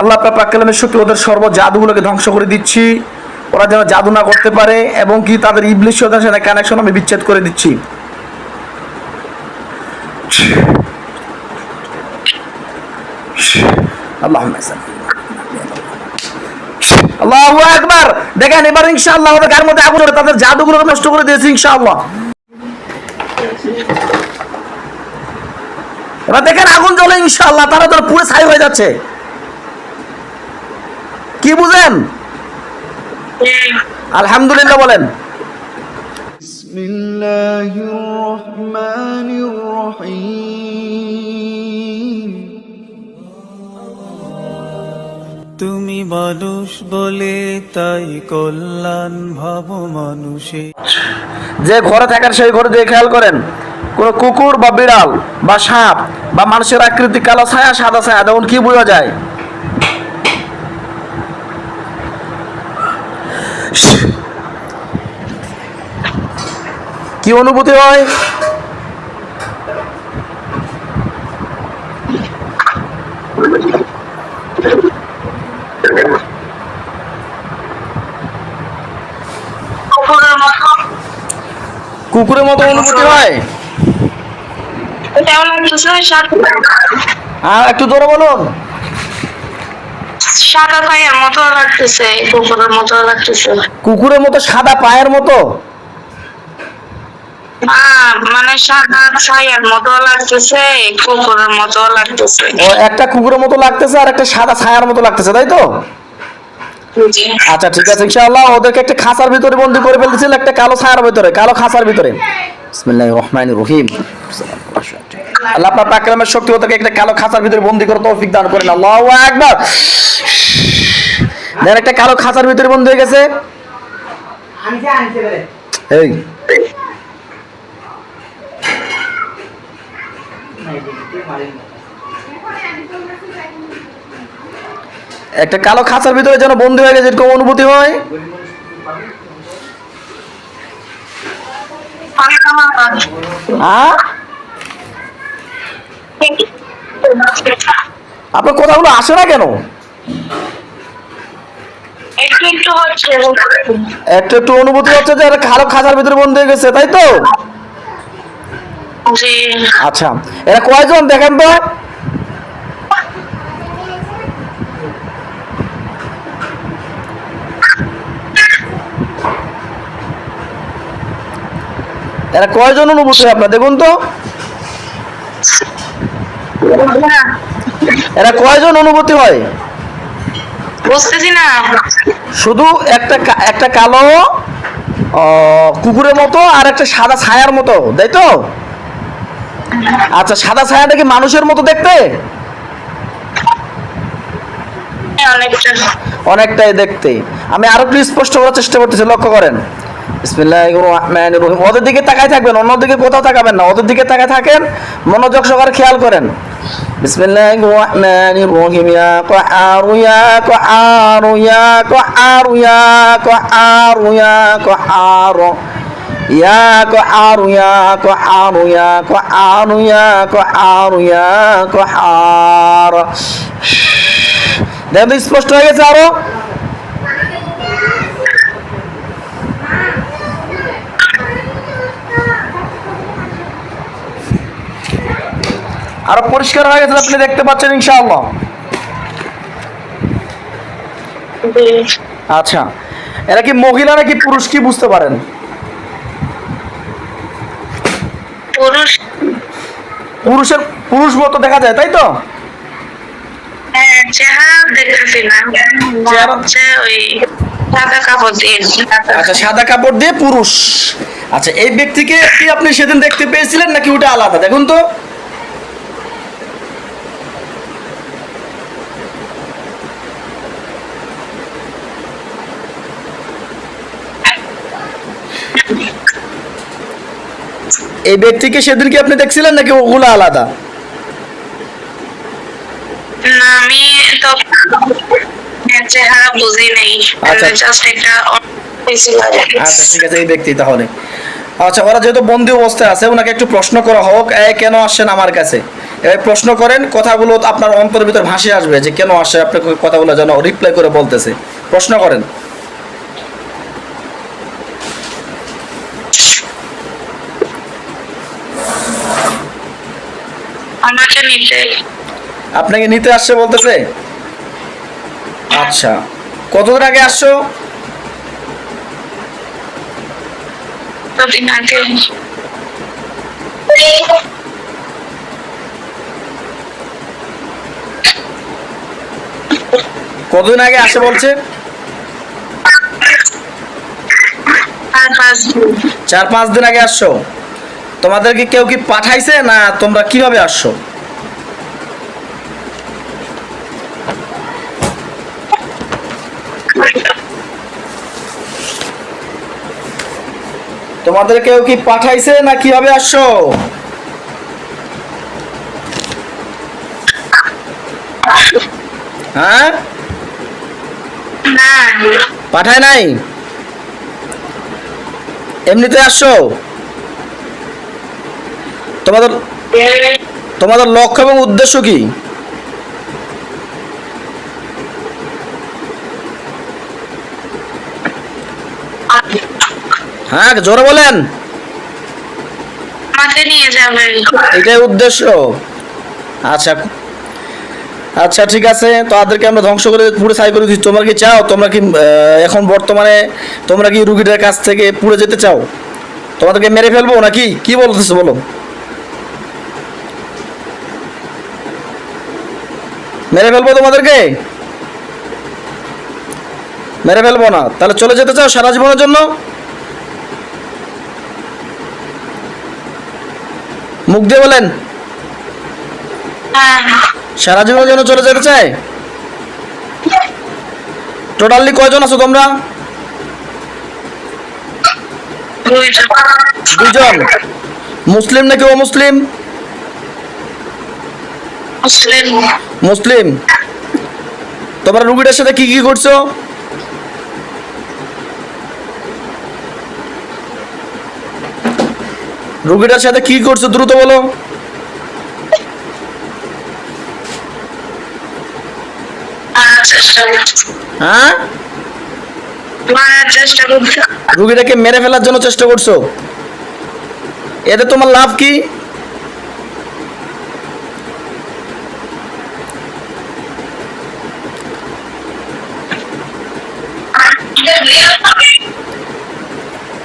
আল্লাহ পাকালামের শক্তি ওদের সর্ব জাদুগুলোকে ধ্বংস করে দিচ্ছি। ওরা যেন জাদু না করতে পারে এবং কি তাদের ইবলিশ সাথে কানেকশন আমি বিচ্ছেদ করে দিচ্ছি। আল্লাহ আকবার। দেখেন এবার ইনশাআল্লাহ ওদের মধ্যে আগুন তাদের জাদুগুলো নষ্ট করে দিয়েছে ইনশাআল্লাহ। এবার দেখেন আগুন জ্বলে ইনশাআল্লাহ, তারা তো পুরো ছাই হয়ে যাচ্ছে। কি বুঝেন? হ্যাঁ। আলহামদুলিল্লাহ বলেন। তুমি মানুষ বলে তাই কল্যাণ ভাব মানুষে যে ঘরে থাকার সেই ঘরে দিয়ে খেয়াল করেন কোন কুকুর বা বিড়াল বা সাপ বা মানুষের আকৃতি কালো ছায়া সাদা ছায়া তখন কি বোঝা যায়। কি অনুভূতি হয়? কুকুরের মতো। অনুভূতি হয়? সাদা আর একটু জোরে বলুন। সাদা পায়ের মতো লাগতেছে কুকুরের মতো লাগতেছে। কুকুরের মতো সাদা পায়ের মতো? মানে সাদা ছায়ের মতো লাগতেছে কুকুরের মতো লাগতেছে। ও একটা কুকুরের মতো লাগতেছে আর একটা সাদা ছায়ার মতো লাগতেছে তাই তো? আচ্ছা ঠিক আছে ইনশাআল্লাহ ওদেরকে একটা খাঁচার ভিতরে বন্দি করে ফেলতেছিল একটা কালো ছায়ার ভিতরে কালো খাঁচার ভিতরে। বিসমিল্লাহির রহমানির রহিম। আল্লাহ আপনার পাকরামের শক্তি ওদেরকে একটা কালো খাঁচার ভিতরে বন্দি করে তৌফিক দান করেন। আল্লাহু আকবার। দেন একটা কালো খাঁচার ভিতরে বন্দি হয়ে গেছে। এই। একটা কালো খাঁচার ভিতরে যেন বন্দি হয়ে গেছে, এরকম অনুভূতি হয়? হ্যাঁ? আপনার কথাগুলো আসে না কেন? একটু একটু অনুভূতি হচ্ছে যে কালো খাঁচার ভিতরে বন্দি হয়ে গেছে, তাই তো? আচ্ছা এরা কয়জন দেখেন তো? এরা কয়জন অনুভূতি আপনার দেখুন তো। এরা কয়জন অনুভূতি হয়? বুঝতেছি না। শুধু একটা একটা কালো আহ, কুকুরের মতো আর একটা সাদা ছায়ার মতো তাই তো? আচ্ছা সাদা ছায়াটা কি মানুষের মতো দেখতে? অনেকটাই দেখতে। আমি আরও একটু স্পষ্ট করার চেষ্টা করতেছি লক্ষ্য করেন। ওদের দিকে তাকাই থাকবেন অন্যদিকে কোথাও তাকাবেন না। ওদের দিকে তাকাই থাকেন মনোযোগ সহকারে খেয়াল করেন। বিসমিল্লাহির يا قهار يا قهار يا قهار يا قهار يا قهار দেখেন স্পষ্ট হয়ে গেছে আরও? আরও পরিষ্কার হয়ে গেছে আপনি দেখতে পাচ্ছেন ইনশাআল্লাহ। আচ্ছা এরা কি মহিলা নাকি পুরুষ কি বুঝতে পারেন? পুরুষের পুরুষ মতো দেখা যায় তাই তো? হ্যাঁ আচ্ছা সাদা কাপড় দিয়ে পুরুষ। আচ্ছা এই ব্যক্তিকে কি আপনি সেদিন দেখতে পেয়েছিলেন নাকি ওটা আলাদা? দেখুন তো। এই ব্যক্তিকে সেদিন কি আপনি দেখছিলেন নাকি ওগুলো আলাদা? আমি তো চেহারা বুঝি নেই। আচ্ছা। জাস্ট একটা। আচ্ছা ঠিক আছে এই ব্যক্তি তাহলে। আচ্ছা ওরা যেহেতু বন্দি অবস্থায় আছে ওনাকে একটু প্রশ্ন করা হোক। কেন আসছেন আমার কাছে? এবার প্রশ্ন করেন কথাগুলো আপনার অন্তরের ভিতর ভাসে আসবে যে কেন আসে আপনার কথাগুলো যেন রিপ্লাই করে বলতেছে। প্রশ্ন করেন। নিতে। আপনাকে নিতে আসছে বলতেছে? আচ্ছা। কতদিন আগে আসছো? আগে? কতদিন আগে আসে বলছে? চার পাঁচ দিন আগে আসছো। তোমাদেরকে কেউ কি পাঠাইছে না তোমরা কীভাবে আসছো? তোমাদের কেউ কি পাঠাইছে না কীভাবে আসছো? হ্যাঁ? পাঠায় নাই? এমনিতে আসছো? তোমাদের তোমাদের লক্ষ্য এবং উদ্দেশ্য কি? হ্যাঁ জোরে বলেন। নিয়ে এটাই উদ্দেশ্য। আচ্ছা আচ্ছা ঠিক আছে। তো তাদেরকে আমরা ধ্বংস করে পুরো করে দিচ্ছি। তোমরা কি চাও? তোমরা কি এখন বর্তমানে তোমরা কি রুগীটার কাছ থেকে পুড়ে যেতে চাও? তোমাদেরকে মেরে ফেলব নাকি? কি বলতেছো বলো? মেরে ফেলব তোমাদেরকে? মেরে ফেলব না। তাহলে চলে যেতে চাও সারা জীবনের জন্য? মুখ দিয়ে বলেন। সারা জীবনের জন্য চলে যেতে চায়? টোটালি কয়জন আছো তোমরা? দুইজন। মুসলিম নাকি ও মুসলিম। মুসলিম। তোমরা রুগীটার সাথে কি কি করছ? রুগীটার সাথে কি করছ দ্রুত বলো। হ্যাঁ? রুগীটাকে মেরে ফেলার জন্য চেষ্টা করছ। এতে তোমার লাভ কি?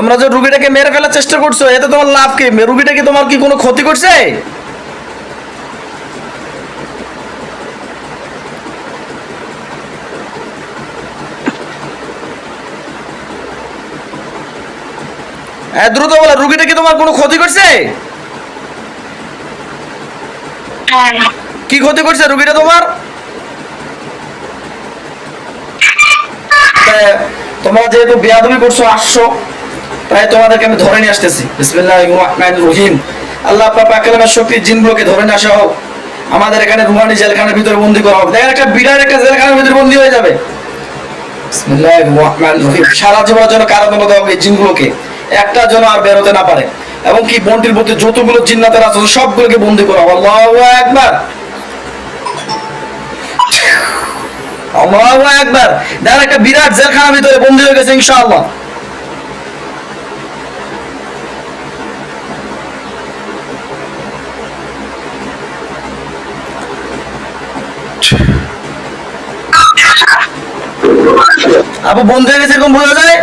তোমরা যে রুগীটাকে মেরে ফেলার চেষ্টা করছ এতে তোমার লাভ কি? রুগীটা কি তোমার কি কোনো ক্ষতি করছে? দ্রুত বলো রুগীটা কি তোমার কোনো ক্ষতি করছে? হ্যাঁ। কি ক্ষতি করছে রুগীটা তোমার? তোমরা যেহেতু বেয়াদবি করছ আসছো তাই তোমাদেরকে আমি ধরে নিয়ে আসতেছি। বিসমিল্লাহির রহমানির রহিম। আল্লাহ পাক পাকের শক্তি জিনগুলোকে ধরে নিয়ে আসা হোক। আমাদের এখানে রুহানি জেলখানার ভিতরে বন্দি করা হোক। দেখেন একটা বিরাট একটা জেলখানার ভিতরে বন্দি হয়ে যাবে। সারা জীবনের জন্য জিনগুলোকে। একটা যেন আর বেরোতে না পারে। এবং কি বন্টির মধ্যে যতগুলো জিন্নাতের আছে, সবগুলোকে বন্দি করা হবে। আল্লাহু আকবার। আল্লাহু আকবার। দেখেন একটা বিরাট জেলখানার ভিতরে বন্দি হয়ে গেছে ইনশাআল্লাহ। আপু বন্ধ হয়ে গেছে এরকম বোঝা যায়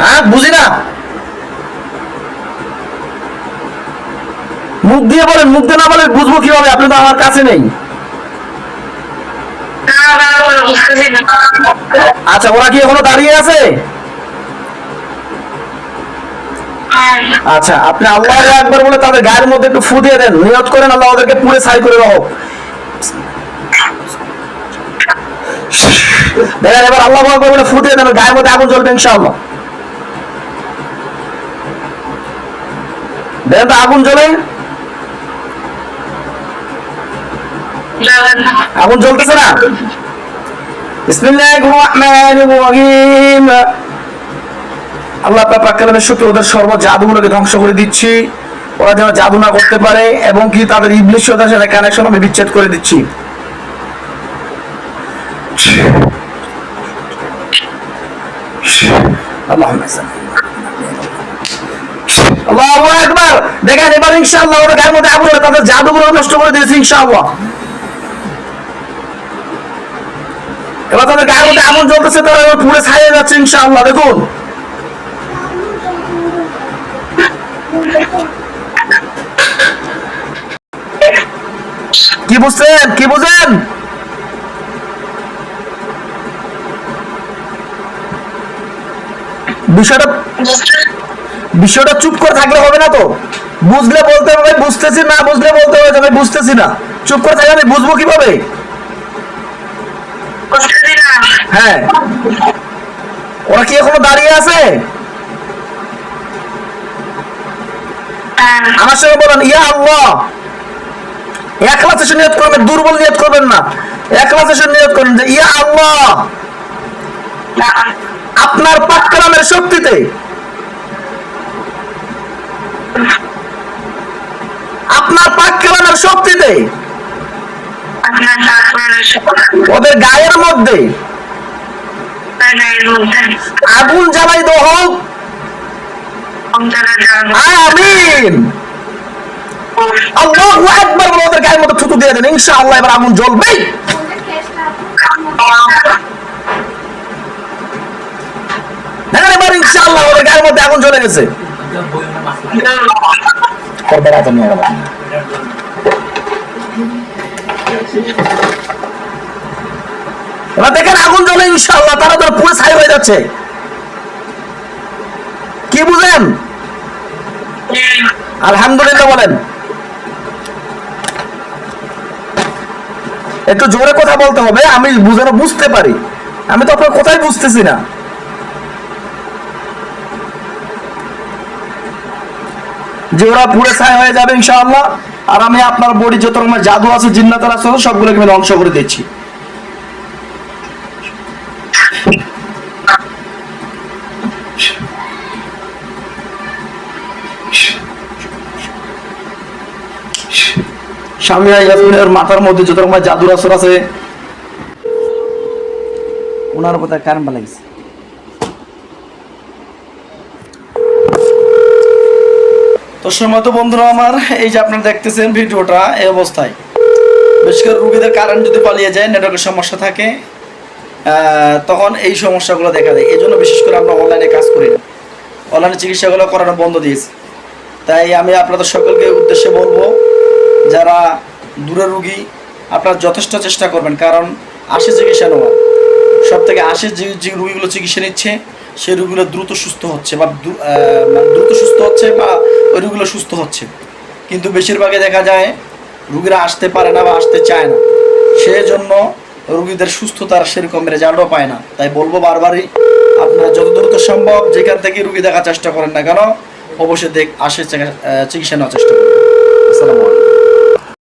হ্যাঁ বুঝি না। মুখ দিয়ে বলেন মুখ দিয়ে না বলে বুঝব কীভাবে? আপনি তো আমার কাছে নেই। আচ্ছা ওরা কি এখনও দাঁড়িয়ে আছে? আচ্ছা আপনি আল্লাহ একবার বলে তাদের গায়ের মধ্যে একটু ফু দিয়ে দেন। নিয়ত করেন আল্লাহ ওদেরকে পুরে ছাই করে রাখো দেখেন এবার আল্লাহ একবার বলে ফু দিয়ে দেন গায়ের মধ্যে আগুন জ্বলবে ইনশাআল্লাহ। দেখেন তো আগুন জ্বলে। আগুন জ্বলতেছে না? বিসমিল্লাহির রহমানির রহিম। আল্লাহ পাক্কালের শক্তি ওদের সর্ব জাদুগুলোকে ধ্বংস করে দিচ্ছি। ওরা যেন জাদু না করতে পারে এবং কি তাদের ইবলিশ সাথে সাথে কানেকশন আমি বিচ্ছেদ করে দিচ্ছি। গায়ের মধ্যে তাদের নষ্ট করে দিয়েছে এবার তাদের গায়ের মধ্যে তারা দেখুন। বুঝছেন? কি বুঝেন? বিষয়টা বিষয়টা চুপ করে থাকলে হবে না তো। বুঝলে বলতে হবে ভাই বুঝতেছি না বুঝলে বলতে হবে ভাই বুঝতেছি না। চুপ করে থাকলে আমি বুঝব কীভাবে? হ্যাঁ। ওরা কি এখনও দাঁড়িয়ে আছে? হ্যাঁ। আমার সঙ্গে বলেন ইয়া আল্লাহ। নিয়ত করবেন, দুর্বল নিয়ত করবেন না। নিয়ত যে, ইয়া আল্লাহ, আপনার পাক কালামের শক্তিতে আপনার পাক কালামের শক্তিতে ওদের গায়ের মধ্যে আগুন জ্বালাই দো হোক। অন্তরে জানো আমিন। ওদের গায়ের থুতু দিয়ে দেন। এবার আগুন জ্বলবেই ওদের গায়ের মধ্যে আগুন জ্বলে গেছে। এবার দেখেন আগুন জ্বলে ইনশাআল্লাহ, তারা তো পুরো ছাই হয়ে যাচ্ছে। কি বুঝেন? আলহামদুলিল্লাহ বলেন। একটু জোরে কথা বলতে হবে, আমি বুঝানো বুঝতে পারি। আমি তো আপনার কোথায় বুঝতেছি না। যে ওরা পুরে ছায় হয়ে যাবে ইনশাআল্লাহ। আর আমি আপনার বডি যত রকমের জাদু আছে, জিন্নাতার আছে, সবগুলোকে আমি ধ্বংস করে দিচ্ছি। সামিয়া ইয়াসমিনের মাথার মধ্যে যত রকমের জাদুর আসর আছে, ওনার কথা কারেন্ট লাগিয়েছে তো সময় তো বন্ধুরা আমার, এই যে আপনারা দেখতেছেন ভিডিওটা, এই অবস্থায়। বিশেষ করে রুগীদের কারেন্ট যদি পালিয়ে যায়, নেটওয়ার্কের সমস্যা থাকে তখন এই সমস্যাগুলো দেখা দেয়। এই জন্য বিশেষ করে আমরা অনলাইনে কাজ করি না। অনলাইনে চিকিৎসাগুলো করানো বন্ধ দিয়েছি। তাই আমি আপনাদের সকলকে উদ্দেশ্যে বলব যারা দূরে রুগী, আপনারা যথেষ্ট চেষ্টা করবেন, কারণ আসে চিকিৎসা নেওয়া। সব থেকে আসে যে যে রুগীগুলো চিকিৎসা নিচ্ছে সেই রুগীগুলো দ্রুত সুস্থ হচ্ছে বা মানে দ্রুত সুস্থ হচ্ছে বা ওই রুগীগুলো সুস্থ হচ্ছে। কিন্তু বেশিরভাগে দেখা যায়, রুগীরা আসতে পারে না বা আসতে চায় না। সেই জন্য রুগীদের সুস্থতার সেরকম রেজাল্টও পায় না। তাই বলব বারবারই, আপনারা যত দ্রুত সম্ভব যেখান থেকে রুগী দেখার চেষ্টা করেন না কেন, অবশ্যই দেখ আসে চিকিৎসা নেওয়ার চেষ্টা আলাইকুম